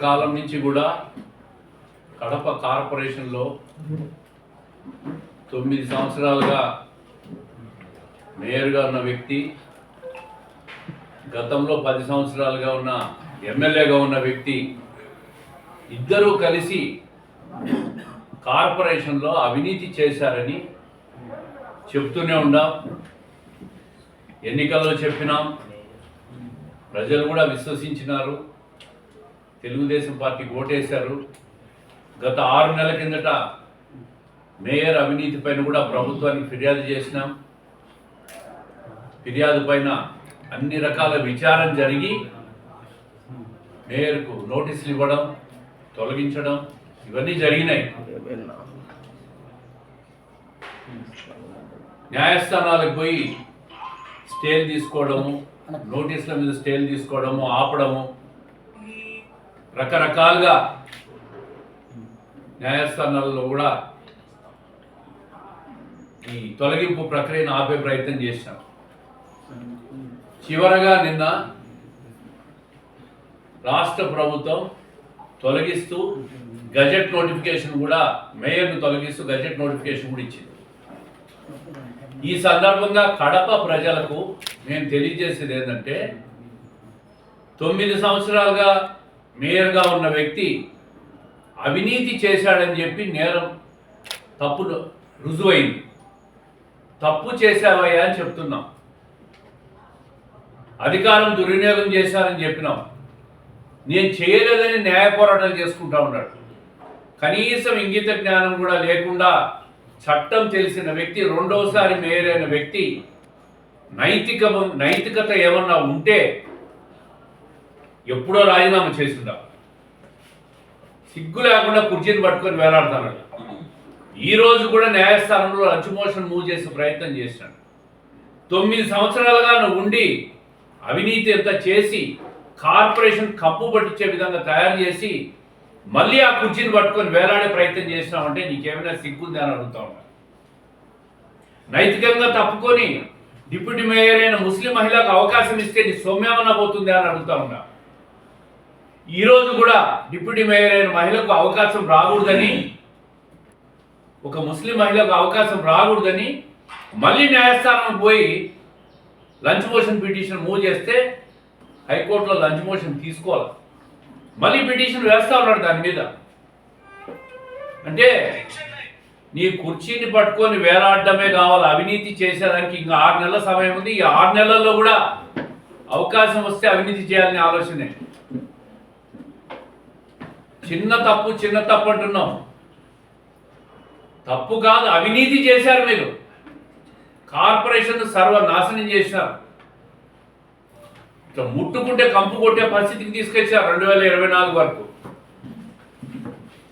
కాలం నుంచి కూడా కడప కార్పొరేషన్లో తొమ్మిది సంవత్సరాలుగా మేయర్గా ఉన్న వ్యక్తి గతంలో పది సంవత్సరాలుగా ఉన్న ఎమ్మెల్యేగా ఉన్న వ్యక్తి ఇద్దరూ కలిసి కార్పొరేషన్లో అవినీతి చేశారని చెప్తూనే ఉన్నాం ఎన్నికల్లో చెప్పినాం. ప్రజలు కూడా విశ్వసించినారు. తెలుగుదేశం పార్టీకి ఓటేశారు. గత ఆరు నెలల కిందట మేయర్ అవినీతి పైన కూడా ప్రభుత్వానికి ఫిర్యాదు చేసినాం. ఫిర్యాదు పైన అన్ని రకాల విచారం జరిగి మేయర్కు నోటీసులు ఇవ్వడం తొలగించడం ఇవన్నీ జరిగినాయి. న్యాయస్థానాలకు పోయి స్టేలు తీసుకోవడము నోటీసుల మీద స్టేలు తీసుకోవడము ఆపడము రకరకాలుగా న్యాయస్థానాల్లో కూడా ఈ తొలగింపు ప్రక్రియను ఆపే ప్రయత్నం చేశాం చివరగా నిన్న రాష్ట్ర ప్రభుత్వం తొలగిస్తూ గజెట్ నోటిఫికేషన్ కూడా మేయర్ను తొలగిస్తూ గజెట్ నోటిఫికేషన్ కూడా ఇచ్చింది. ఈ సందర్భంగా కడప ప్రజలకు నేను తెలియజేసేది ఏంటంటే తొమ్మిది సంవత్సరాలుగా మేయర్గా ఉన్న వ్యక్తి అవినీతి చేశాడని చెప్పి నేరం తప్పు రుజువైంది. తప్పు చేశావయ్యా అని చెప్తున్నాం. అధికారం దుర్వినియోగం చేశానని చెప్పినాం. నేను చేయలేదని న్యాయ పోరాటాలు చేసుకుంటా ఉన్నాడు. కనీసం ఇంగిత జ్ఞానం కూడా లేకుండా చట్టం తెలిసిన వ్యక్తి రెండవసారి మేయర్ అయిన వ్యక్తి నైతిక నైతికత ఏమన్నా ఉంటే ఎప్పుడో రాజీనామా చేసిందా సిగ్గు లేకుండా కుర్చీని పట్టుకొని వేలాడతానని ఈ రోజు కూడా న్యాయస్థానంలో లంచ్ మూవ్ చేసే ప్రయత్నం చేశాడు. తొమ్మిది సంవత్సరాలుగా ఉండి అవినీతి ఎంత చేసి కార్పొరేషన్ కప్పు పట్టించే విధంగా తయారు చేసి మళ్ళీ ఆ కుర్చీని పట్టుకొని వేలాడే ప్రయత్నం చేసినామంటే నీకేమైనా సిగ్గుంది అని అడుగుతా ఉన్నా. నైతికంగా తప్పుకొని డిప్యూటీ మేయర్ అయిన ముస్లిం మహిళకు అవకాశం ఇస్తే నీ సౌమ్యమన్నా పోతుంది అని అడుగుతా ఉన్నా. ఈరోజు కూడా డిప్యూటీ మేయర్ అయిన మహిళకు అవకాశం రాకూడదని ఒక ముస్లిం మహిళకు అవకాశం రాకూడదని మళ్ళీ న్యాయస్థానం పోయి లంచ్ మోషన్ పిటిషన్ మూవ్ చేస్తే హైకోర్టులో లంచ్ మోషన్ తీసుకోవాలి. మళ్ళీ పిటిషన్ వేస్తా ఉన్నాడు దాని మీద. అంటే నీ కుర్చీని పట్టుకొని వేలాడడమే కావాలి. అవినీతి చేసేదానికి ఇంకా ఆరు నెలల సమయం ఉంది. ఈ ఆరు నెలల్లో కూడా అవకాశం వస్తే అవినీతి చేయాలనే ఆలోచనే. చిన్న తప్పు చిన్న తప్పు అంటున్నాం. తప్పు కాదు అవినీతి చేశారు మీరు. కార్పొరేషన్ సర్వనాశనం చేశారు. ఇట్లా ముట్టుకుంటే కంపు కొట్టే పరిస్థితికి తీసుకొచ్చారు రెండు వేల ఇరవై నాలుగు వరకు.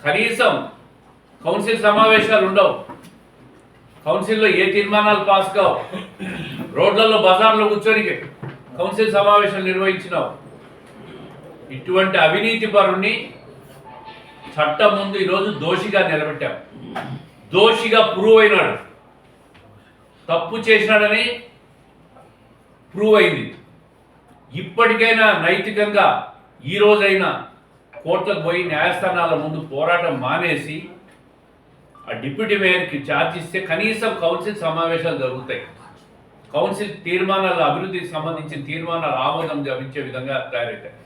కనీసం కౌన్సిల్ సమావేశాలు ఉండవు. కౌన్సిల్లో ఏ తీర్మానాలు పాస్ కావు. రోడ్లలో బజార్లో కూర్చొని కౌన్సిల్ సమావేశాలు నిర్వహించినావు. ఇటువంటి అవినీతి పరుణ్ణి చట్టం ముందు ఈరోజు దోషిగా నిలబెట్టాం. దోషిగా ప్రూవ్ అయినాడు తప్పు చేసినాడని ప్రూవ్ అయింది ఇప్పటికైనా నైతికంగా ఈ రోజైనా కోర్టులకు పోయి న్యాయస్థానాల ముందు పోరాటం మానేసి ఆ డిప్యూటీ మేయర్కి ఛార్జ్ ఇస్తే కనీసం కౌన్సిల్ సమావేశాలు జరుగుతాయి. కౌన్సిల్ తీర్మానాల అభివృద్ధికి సంబంధించిన తీర్మానాలు ఆమోదం లభించే విధంగా తయారవుతాయి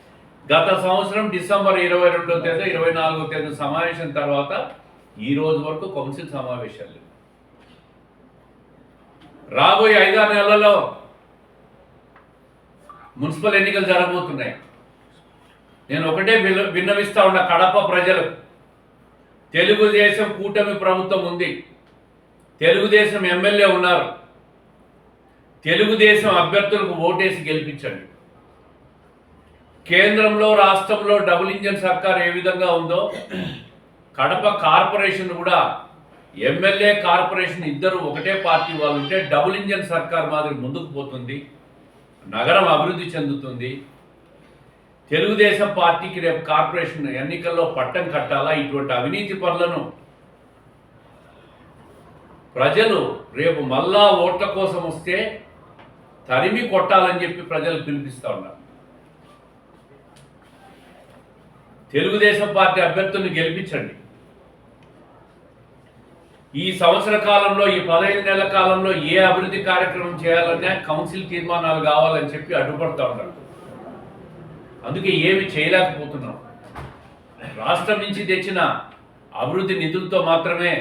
గత సంవత్సరం డిసెంబర్ ఇరవై రెండో తేదీ ఇరవై నాలుగో తేదీ సమావేశం తర్వాత ఈ రోజు వరకు కౌన్సిల్ సమావేశాలు లేవు. రాబోయే ఐదారు నెలల్లో మున్సిపల్ ఎన్నికలు జరగబోతున్నాయి. నేను ఒకటే విన్న- విన్నవిస్తా ఉన్న కడప ప్రజలు తెలుగుదేశం కూటమి ప్రభుత్వం ఉంది. తెలుగుదేశం ఎమ్మెల్యే ఉన్నారు. తెలుగుదేశం అభ్యర్థులకు ఓటేసి గెలిపించండి. కేంద్రంలో రాష్ట్రంలో డబుల్ ఇంజన్ సర్కార్ ఏ విధంగా ఉందో కడప కార్పొరేషన్ కూడా ఎమ్మెల్యే కార్పొరేషన్ ఇద్దరు ఒకటే పార్టీ వాళ్ళు ఉంటే డబుల్ ఇంజన్ సర్కార్ మాదిరి ముందుకు పోతుంది నగరం అభివృద్ధి చెందుతుంది. తెలుగుదేశం పార్టీకి రేపు కార్పొరేషన్ ఎన్నికల్లో పట్టం కట్టాలా? ఇటువంటి అవినీతి పనులను ప్రజలు రేపు మళ్ళా ఓట్ల కోసం వస్తే తరిమి కొట్టాలని చెప్పి ప్రజలు పిలిపిస్తూ ఉన్నారు. తెలుగుదేశం పార్టీ అభ్యర్థుల్ని గెలిపించండి. ఈ సంవత్సర కాలంలో ఈ పదహైదు నెలల కాలంలో ఏ అభివృద్ధి కార్యక్రమం చేయాలన్నా కౌన్సిల్ తీర్మానాలు కావాలని చెప్పి అడ్డుపడతా ఉన్నారు అందుకే ఏమి చేయలేకపోతున్నాం. రాష్ట్రం నుంచి తెచ్చిన అభివృద్ధి నిధులతో మాత్రమే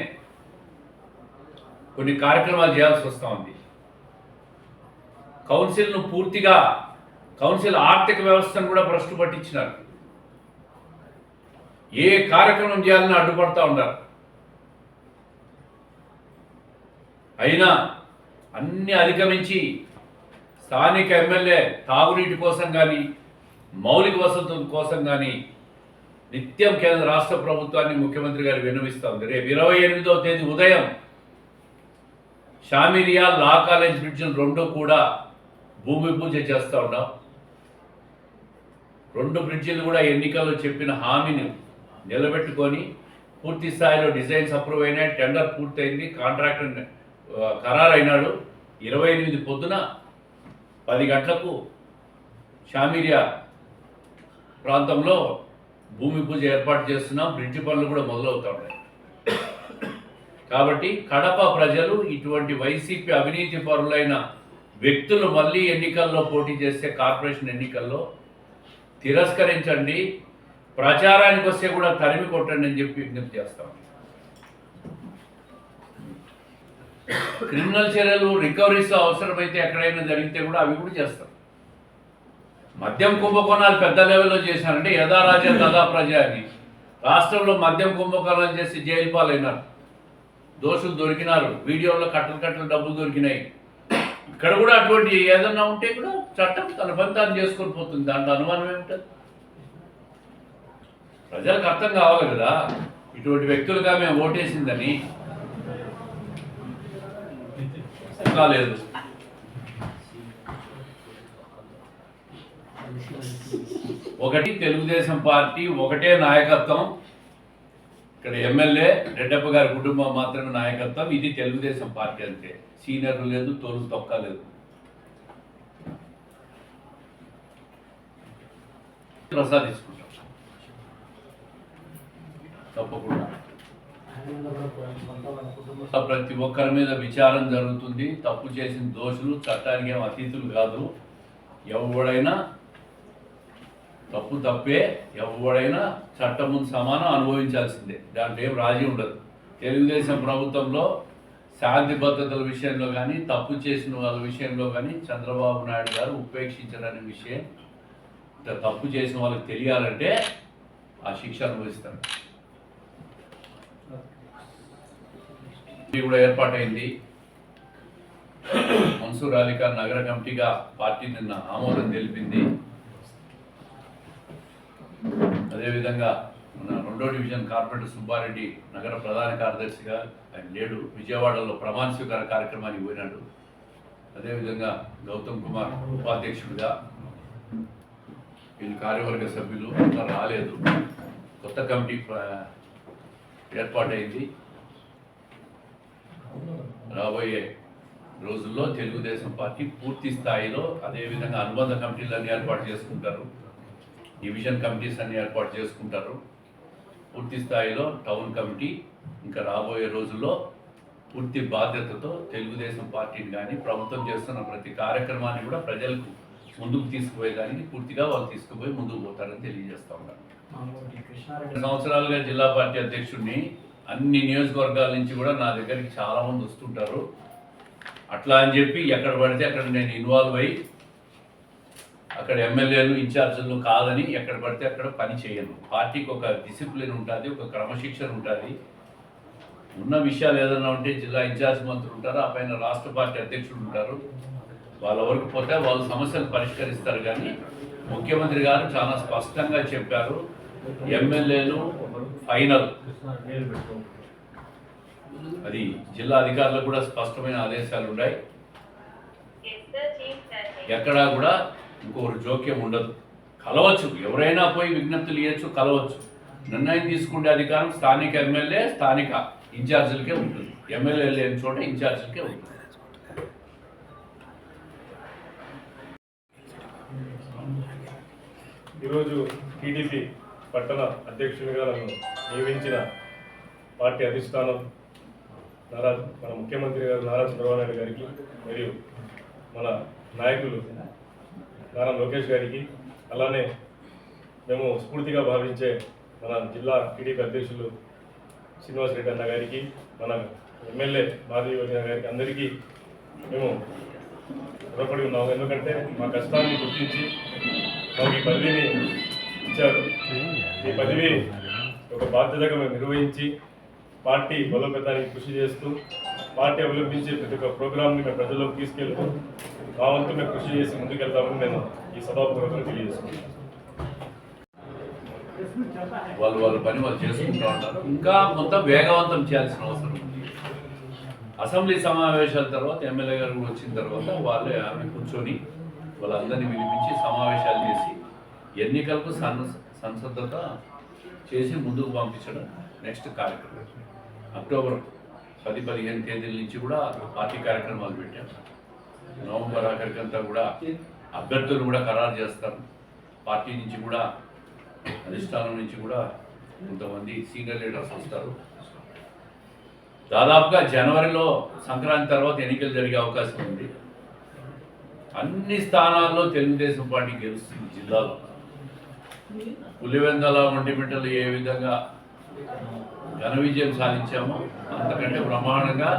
కొన్ని కార్యక్రమాలు చేయాల్సి వస్తూ ఉంది. కౌన్సిల్ను పూర్తిగా కౌన్సిల్ ఆర్థిక వ్యవస్థను కూడా భ్రష్టు పట్టించినారు. ఏ కార్యక్రమం చేయాలని అడ్డుపడతా ఉంటారు. అయినా అన్ని అధిగమించి స్థానిక ఎమ్మెల్యే తాగునీటి కోసం కానీ మౌలిక వసతుల కోసం కానీ నిత్యం కేంద్ర రాష్ట్ర ప్రభుత్వాన్ని ముఖ్యమంత్రి గారు విన్నవిస్తూ ఉంది రేపు ఇరవై ఎనిమిదవ తేదీ ఉదయం షామిరియా లా కాలేజ్ బ్రిడ్జ్లు రెండు కూడా భూమి పూజ చేస్తూ ఉన్నాం. రెండు బ్రిడ్జిలు కూడా ఎన్నికల్లో చెప్పిన హామీని నిలబెట్టుకొని పూర్తి స్థాయిలో డిజైన్స్ అప్రూవ్ అయినాయి టెండర్ పూర్తయింది కాంట్రాక్టర్ ఖరారైనాడు ఖరారు అయినాడు ఇరవై ఎనిమిది పొద్దున పది గంటలకు షామీరియా ప్రాంతంలో భూమి పూజ ఏర్పాటు చేస్తున్నాం. బ్రిడ్జి పనులు కూడా మొదలవుతా ఉన్నాయి. కాబట్టి కడప ప్రజలు ఇటువంటి వైసీపీ అవినీతి పరులైన వ్యక్తులు మళ్ళీ ఎన్నికల్లో పోటీ చేస్తే కార్పొరేషన్ ఎన్నికల్లో తిరస్కరించండి. ప్రచారానికి వస్తే కూడా తరిమి కొట్టండి అని చెప్పి విజ్ఞప్తి చేస్తాం క్రిమినల్ చర్యలు రికవరీస్ అవసరమైతే ఎక్కడైనా జరిగితే కూడా అవి కూడా చేస్తాం. మద్యం కుంభకోణాలు పెద్ద లెవెల్లో చేశారంటే యథా రాజా తదా ప్రజ అని. రాష్ట్రంలో మద్యం కుంభకోణాలు చేసి జైలు పాలైనారు. దోషులు దొరికినారు. వీడియోలో కట్టలు కట్టలు డబ్బులు దొరికినాయి. ఇక్కడ కూడా అటువంటి ఏదన్నా ఉంటే కూడా చట్టం తన పని తాను చేసుకొని పోతుంది. దాంట్లో అనుమానం ఏమిటది ప్రజలకు అర్థం కావాలి కదా. ఇటువంటి వ్యక్తులుగా మేము ఓటేసిందని. కాలేదు ఒకటి తెలుగుదేశం పార్టీ ఒకటే నాయకత్వం. ఇక్కడ ఎమ్మెల్యే రెడ్డప్ప గారి కుటుంబం మాత్రమే నాయకత్వం. ఇది తెలుగుదేశం పార్టీ అంతే. సీనియర్లు లేదు తోలు తొక్క లేదు. ప్రసాదించుకుంటాం తప్పకుండా. ప్రతి ఒక్కరి మీద విచారం జరుగుతుంది. తప్పు చేసిన దోషులు చట్టానికి ఏం అతీతులు కాదు. ఎవడైనా తప్పు తప్పే ఎవడైనా చట్టం ముందు సమానం అనుభవించాల్సిందే. దాంట్లో ఏం రాజీ ఉండదు. తెలుగుదేశం ప్రభుత్వంలో శాంతి భద్రతల విషయంలో కానీ తప్పు చేసిన వాళ్ళ విషయంలో కానీ చంద్రబాబు నాయుడు గారు ఉపేక్షించడనే విషయం. తప్పు చేసిన వాళ్ళకి తెలియాలంటే ఆ శిక్ష అనుభవిస్తారు. ఇది కూడా ఏర్పాటైంది. మన్సూర్ అలీఖాన్ నగర కమిటీగా పార్టీ నిన్న ఆమోదం తెలిపింది. అదేవిధంగా మన రెండో డివిజన్ కార్పొరేటర్ సుబ్బారెడ్డి నగర ప్రధాన కార్యదర్శిగా ఆయన లేడు. విజయవాడలో ప్రమాణ స్వీకార కార్యక్రమానికి పోయినాడు. అదేవిధంగా గౌతమ్ కుమార్ ఉపాధ్యక్షుడిగా వీళ్ళు కార్యవర్గ సభ్యులు ఇంకా రాలేదు. కొత్త కమిటీ ఏర్పాటైంది. రాబోయే రోజుల్లో తెలుగుదేశం పార్టీ పూర్తి స్థాయిలో అదేవిధంగా అనుబంధ కమిటీలన్నీ ఏర్పాటు చేసుకుంటారు. డివిజన్ కమిటీస్ అన్ని ఏర్పాటు చేసుకుంటారు. పూర్తి స్థాయిలో టౌన్ కమిటీ ఇంకా రాబోయే రోజుల్లో పూర్తి బాధ్యతతో తెలుగుదేశం పార్టీని కానీ ప్రభుత్వం చేస్తున్న ప్రతి కార్యక్రమాన్ని కూడా ప్రజలకు ముందుకు తీసుకుపోయేదానికి పూర్తిగా వాళ్ళు తీసుకుపోయి ముందుకు పోతారని తెలియజేస్తా ఉన్నారు సంవత్సరాలుగా జిల్లా పార్టీ అధ్యక్షుడిని అన్ని నియోజకవర్గాల నుంచి కూడా నా దగ్గరికి చాలామంది వస్తుంటారు. అట్లా అని చెప్పి ఎక్కడ పడితే అక్కడ నేను ఇన్వాల్వ్ అయ్యి అక్కడ ఎమ్మెల్యేలు ఇన్ఛార్జీలు కాదని ఎక్కడ పడితే అక్కడ పని చేయను. పార్టీకి ఒక డిసిప్లిన్ ఉంటుంది ఒక క్రమశిక్షణ ఉంటుంది. ఉన్న విషయాలు ఏదైనా ఉంటే జిల్లా ఇన్ఛార్జ్ మంత్రులు ఉంటారు ఆ పైన రాష్ట్ర పార్టీ అధ్యక్షులు ఉంటారు. వాళ్ళ వరకు పోతే వాళ్ళు సమస్యలు పరిష్కరిస్తారు కానీ ముఖ్యమంత్రి గారు చాలా స్పష్టంగా చెప్పారు. ఎమ్మెల్యేలు ఫైనల్. అది జిల్లా అధికారులకు కూడా స్పష్టమైన ఆదేశాలు ఉన్నాయి. ఎక్కడా కూడా ఇంకొకరు జోక్యం ఉండదు. కలవచ్చు. ఎవరైనా పోయి విజ్ఞప్తులు ఇవ్వచ్చు కలవచ్చు. నిర్ణయం తీసుకునే అధికారం స్థానిక ఎమ్మెల్యే స్థానిక ఇన్ఛార్జీలకే ఉంటుంది. ఎమ్మెల్యే లేని చోట ఇన్ఛార్జీలకే ఉంటుంది. ఈరోజు టీడీపీ పట్టణ అధ్యక్షునిగా నన్ను నియమించిన పార్టీ అధిష్టానం నారా మన ముఖ్యమంత్రి గారు నారా చంద్రబాబు నాయుడు గారికి మరియు మన నాయకులు నారా లోకేష్ గారికి అలానే మేము స్ఫూర్తిగా భావించే మన జిల్లా టీడీపీ అధ్యక్షులు శ్రీనివాస్ రెడ్డి అన్న గారికి మన ఎమ్మెల్యే మాధవి యోజన గారికి అందరికీ మేము రుణపడి ఉన్నాము. ఎందుకంటే మా కష్టాన్ని గుర్తించి మాకు ఈ పదవిని ఇచ్చారు ఈ పదవి ఒక బాధ్యతగా మేము నిర్వహించి పార్టీ బలోపేతానికి కృషి చేస్తూ పార్టీ అవలంబించే ప్రతి ఒక్క ప్రోగ్రామ్ని మేము ప్రజల్లోకి తీసుకెళ్తూ మా వంతు మేము కృషి చేసి ముందుకెళ్తామని నేను ఈ సభాపూర్వకంగా తెలియజేస్తున్నాను వాళ్ళు వాళ్ళ పని వాళ్ళు చేసుకుంటూ ఉంటారు. ఇంకా మొత్తం వేగవంతం చేయాల్సిన అవసరం ఉంది. అసెంబ్లీ సమావేశాల తర్వాత ఎమ్మెల్యే గారు వచ్చిన తర్వాత వాళ్ళే ఆమె కూర్చొని వాళ్ళందరినీ పిలిపించి సమావేశాలు చేసి ఎన్నికలకు సన్ సంసద్ధత చేసి ముందుకు పంపించడం నెక్స్ట్ కార్యక్రమం. అక్టోబర్ పది పదిహేను తేదీల నుంచి కూడా పార్టీ కార్యక్రమాలు పెట్టాం. నవంబర్ ఆఖరికంతా కూడా అభ్యర్థులు కూడా ఖరారు చేస్తారు పార్టీ నుంచి కూడా అధిష్టానం నుంచి కూడా కొంతమంది సీనియర్ లీడర్స్ వస్తారు. దాదాపుగా జనవరిలో సంక్రాంతి తర్వాత ఎన్నికలు జరిగే అవకాశం ఉంది. అన్ని స్థానాల్లో తెలుగుదేశం పార్టీ గెలుస్తుంది జిల్లాలో. పులివెందల ఒంటిమిట్టలు ఏ విధంగా ఘన విజయం సాధించామో అంతకంటే ప్రమాణంగా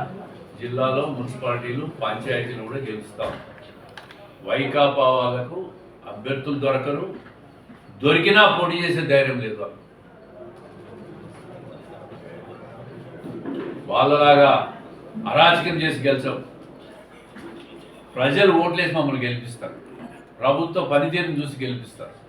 జిల్లాలో మున్సిపాలిటీలు పంచాయతీలు కూడా గెలుస్తాం. వైకాపా వాళ్ళకు అభ్యర్థులు దొరకరు. దొరికినా పోటీ చేసే ధైర్యం లేదు వాళ్ళలాగా అరాచకం చేసి గెలిచాం. ప్రజలు ఓట్లేసి మమ్మల్ని గెలిపిస్తారు. ప్రభుత్వ పనితీరును చూసి గెలిపిస్తారు.